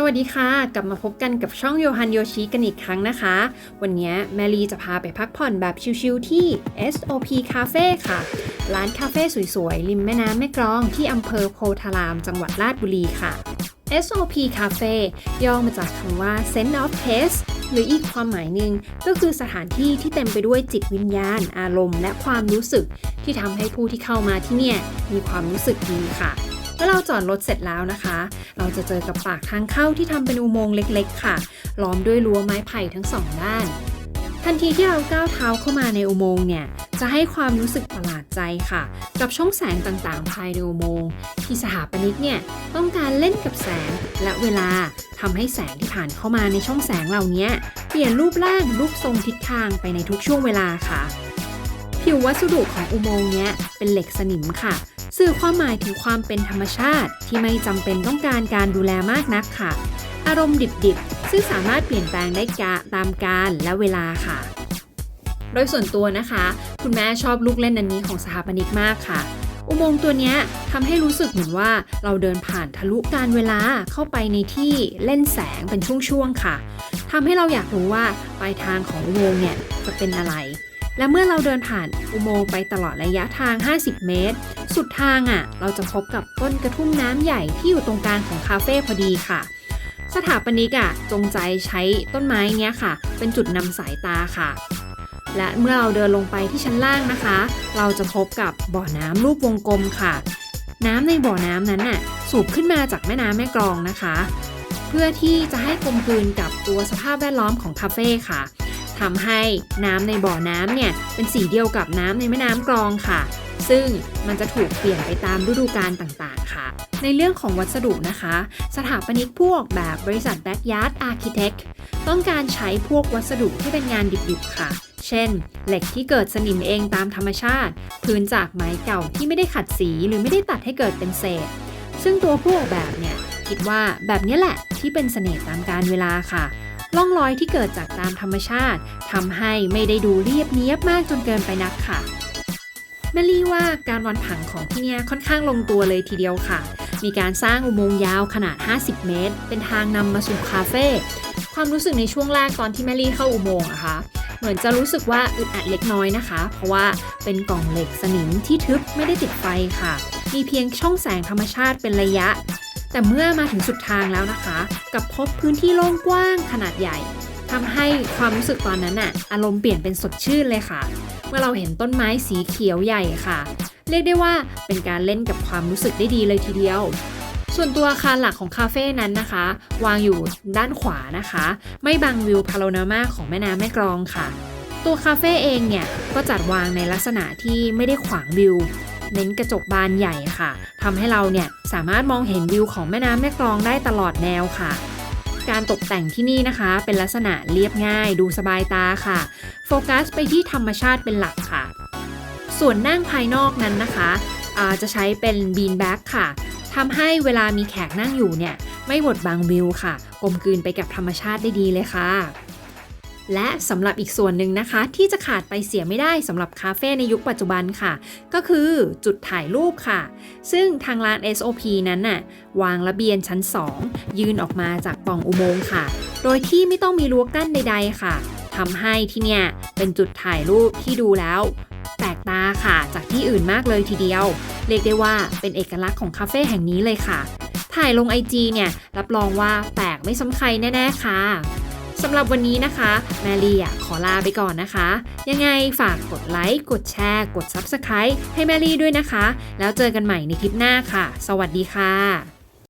สวัสดีค่ะ กลับมาพบกันกับช่องโยฮันโยชิกันอีกครั้งนะคะ วันนี้แมรีจะพาไปพักผ่อนแบบชิลๆที่ SOP Cafe ค่ะ ร้านคาเฟ่สวยๆ ริมแม่น้ำแม่กลองที่อำเภอโพธารามจังหวัดราชบุรีค่ะ SOP Cafe ย่อมาจากคำว่า Sense of Taste หรืออีกความหมายหนึ่งก็คือสถานที่ที่เต็มไปด้วยจิตวิญญาณ อารมณ์ และความรู้สึก ที่ทำให้ผู้ที่เข้ามาที่เนี่ยมีความรู้สึกดีค่ะ เมื่อเราจอดรถเสร็จแล้วนะคะ เราจะเจอกับปากทางเข้าที่ทำเป็นอุโมงค์เล็ก ๆ ค่ะ ล้อมด้วยรั้วไม้ไผ่ทั้งสองด้าน ทันทีที่เราก้าวเท้าเข้ามาในอุโมงค์เนี่ย จะให้ความรู้สึกประหลาดใจค่ะ กับช่องแสงต่างๆ ภายในอุโมงค์ที่สถาปนิกเนี่ยต้องการเล่นกับแสงและเวลาทำให้แสงที่ผ่านเข้ามาในช่องแสงเหล่านี้เปลี่ยนรูปร่างรูปทรงทิศทางไปในทุกช่วงเวลาค่ะ ผิววัสดุของอุโมงค์เนี้ยเป็นเหล็กสนิมค่ะ สื่อความหมายถึงความเป็นธรรมชาติ ที่ไม่จำเป็นต้องการการดูแลมากนักค่ะ อารมณ์ดิบๆ ซึ่งสามารถเปลี่ยนแปลงได้กะตามกาลและเวลาค่ะ โดยส่วนตัวนะคะ คุณแม่ชอบลูกเล่นอันนี้ของสถาปนิกมากค่ะ อุโมงค์ตัวนี้ทำให้รู้สึกเหมือนว่าเราเดินผ่านทะลุการเวลาเข้าไปในที่เล่นแสงเป็นช่วงๆค่ะทำให้เราอยากรู้ว่าปลายทางของอุโมงค์เนี่ยจะเป็นอะไรและเมื่อเราเดินผ่านอุโมงค์ไปตลอดระยะทาง 50 เมตร สุดทางอะ เราจะพบกับต้นกระทุ่มน้ำใหญ่ที่อยู่ตรงกลางของคาเฟ่พอดีค่ะ สถาปนิกอะจงใจใช้ต้นไม้เนี้ยค่ะ เป็นจุดนำสายตาค่ะ และเมื่อเราเดินลงไปที่ชั้นล่างนะคะ เราจะพบกับบ่อน้ำรูปวงกลมค่ะ น้ำในบ่อน้ำนั้นน่ะสูบขึ้นมาจากแม่น้ำแม่กลองนะคะ เพื่อที่จะให้กลมกลืนกับตัวสภาพแวดล้อมของคาเฟ่ค่ะทำให้น้ำในบ่อน้ำเนี่ยเป็นสีเดียวกับน้ำในแม่น้ำกลองค่ะ ซึ่งมันจะถูกเปลี่ยนไปตามฤดูกาลต่างๆ ค่ะ ในเรื่องของวัสดุนะคะ สถาปนิกพวกแบบบริษัท Backyard Architect ต้องการใช้พวกวัสดุที่เป็นงานดิบๆค่ะ เช่น เหล็กที่เกิดสนิมเองตามธรรมชาติ พื้นจากไม้เก่าที่ไม่ได้ขัดสีหรือไม่ได้ตัดให้เกิดเป็นเศษ ซึ่งตัวผู้ออกแบบเนี่ยคิดว่าแบบนี้แหละที่เป็นเสน่ห์ตามการเวลาค่ะร่องรอยที่เกิดจากตามธรรมชาติทำให้ไม่ได้ดูเรียบเนียบมากจนเกินไปนักค่ะ แมลี่ว่าการวางผังของที่เนี่ยค่อนข้างลงตัวเลยทีเดียวค่ะ มีการสร้างอุโมงค์ยาวขนาด 50 เมตร เป็นทางนำมาสู่คาเฟ่ ความรู้สึกในช่วงแรกตอนที่แมลี่เข้าอุโมงค์อะคะเหมือนจะรู้สึกว่าอึดอัดเล็กน้อยนะคะ เพราะว่าเป็นกล่องเหล็กสนิมที่ทึบไม่ได้ติดไฟค่ะ มีเพียงช่องแสงธรรมชาติเป็นระยะ แต่เมื่อมาถึงสุดทางแล้วนะคะ กับพบพื้นที่โล่งกว้างขนาดใหญ่ทำให้ความรู้สึกตอนนั้นน่ะอารมณ์เปลี่ยนเป็นสดชื่นเลยค่ะ เมื่อเราเห็นต้นไม้สีเขียวใหญ่ค่ะ เรียกได้ว่าเป็นการเล่นกับความรู้สึกได้ดีเลยทีเดียว ส่วนตัวอาคารหลักของคาเฟ่นั้นนะคะ วางอยู่ด้านขวานะคะ ไม่บังวิวพาโรนามาของแม่น้ำแม่กลองค่ะ ตัวคาเฟ่เองเนี่ยก็จัดวางในลักษณะที่ไม่ได้ขวางวิวเน้นกระจกบานใหญ่ค่ะทำให้เราเนี่ยสามารถมองเห็นวิวของแม่น้ำแม่กลองได้ตลอดแนวค่ะ การตกแต่งที่นี่นะคะ เป็นลักษณะเรียบง่าย ดูสบายตาค่ะ โฟกัสไปที่ธรรมชาติเป็นหลักค่ะ ส่วนนั่งภายนอกนั้นนะคะะจะใช้เป็นบีนแบ็กค่ะทำให้เวลามีแขกนั่งอยู่เนี่ย ไม่บดบังวิวค่ะ กลมกลืนไปกับธรรมชาติได้ดีเลยค่ะ และสำหรับอีกส่วนหนึ่งนะคะ ที่จะขาดไปเสียไม่ได้สำหรับคาเฟ่ในยุคปัจจุบันค่ะ ก็คือจุดถ่ายรูปค่ะ ซึ่งทางร้าน SOP นั้นน่ะวางระเบียงชั้น 2 ยืนออกมาจากปล่องอุโมงค์ค่ะ โดยที่ไม่ต้องมีรั้วกั้นใด ๆ ค่ะทำให้ที่เนี่ยเป็นจุดถ่ายรูปที่ดูแล้วแปลกตาค่ะ จากที่อื่นมากเลยทีเดียว เรียกได้ว่าเป็นเอกลักษณ์ของคาเฟ่แห่งนี้เลยค่ะ ถ่ายลง IG เนี่ยรับรองว่าแปลกไม่ซ้ำใครแน่ๆค่ะ สำหรับวันนี้นะคะ แมรี่ขอลาไปก่อนนะคะ ยังไงฝากกดไลค์ กดแชร์ กด Subscribe ให้แมรี่ด้วยนะคะ แล้วเจอกันใหม่ในคลิปหน้าค่ะ สวัสดีค่ะ